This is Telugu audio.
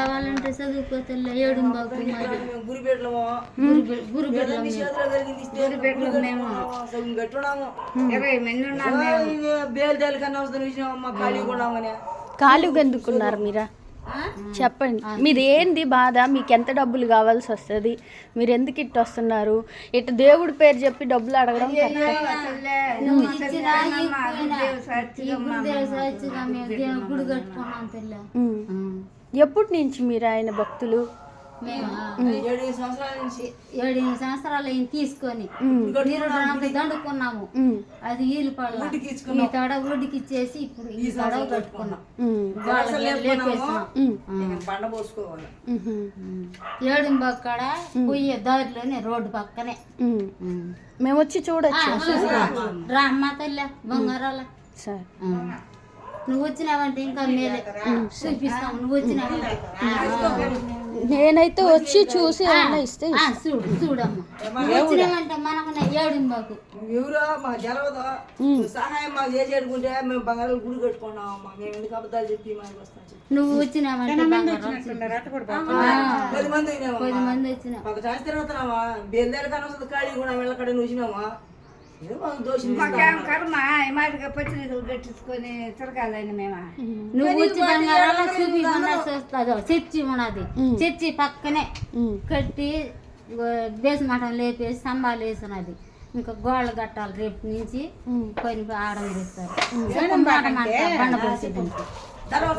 కావాలంటే ఏడు బాబు మరి. మీరా? చెప్పండి. మీది ఏంది బాధ? మీకు ఎంత డబ్బులు కావాల్సి వస్తుంది? మీరు ఎందుకు ఇట్ట వస్తున్నారు? ఇటు దేవుడి పేరు చెప్పి డబ్బులు అడగడం కరెక్ట్. ఎప్పటి నుంచి మీరు ఆయన భక్తులు? మేము ఏడు సంవత్సరాల అయింది తీసుకొని దండుకున్నాము. అది ఈలు పడల. ఈ తడ ఒడ్డుకి ఇచ్చేసి ఇప్పుడు ఈ తడవ కట్టుకున్నాం. ఉమ్. గోడలు లేపేసినాం. ఉమ్. పండ పోసుకోవాలి. ఉహు. ఏడు బక్కడ పోయే దారిలోనే రోడ్డు పక్కనే. మేము వచ్చి చూడొచ్చు. రా అమ్మ తల్లి బంగారాల. సార్. నువ్వు వచ్చినావంటే ఇంకా మేలే. చూపిస్తాము. నువ్వు వచ్చినావంటే నేనైతే వచ్చి చూసి ఇస్తే చూడు చూడమ్మా. నువ్వు వచ్చినావంటే మనకు ఏడింబాకు ఎవరో మాకు తెలవదు. సహాయం మాకు చేసి అడుగుంటే మేము బంగారు గుడి కట్టుకున్నాం. అమ్మ మేము ఎందుకు అబద్ధాలు చెప్పి మాకు వస్తాం. నువ్వు వచ్చినావంటే పది మంది అయినామా పది మంది వచ్చిన. మాకు చాచి తిరుగుతున్నామా? బేల్దేల కన్నా వస్తుంది ఖాళీ కూడా వెళ్ళకడ చూసినామా ఏదో మాకు దోషం మాకేం కర్మ ఈ మాదిరిగా పచ్చినీళ్ళు కట్టించుకొని తిరగాలని మేమా? నువ్వు వచ్చి బంగారాలు చూపి చూస్తుందో చర్చి ఉన్నది. చర్చి పక్కనే. కట్టి బేస్ మఠం లేపేసి స్తంభాలు వేసినది. ఇంకా గోడలు కట్టాలి రేపు నుంచి. పోయిన ఆడం చేస్తారు బండ బండ పరిస్థితి తర్వాత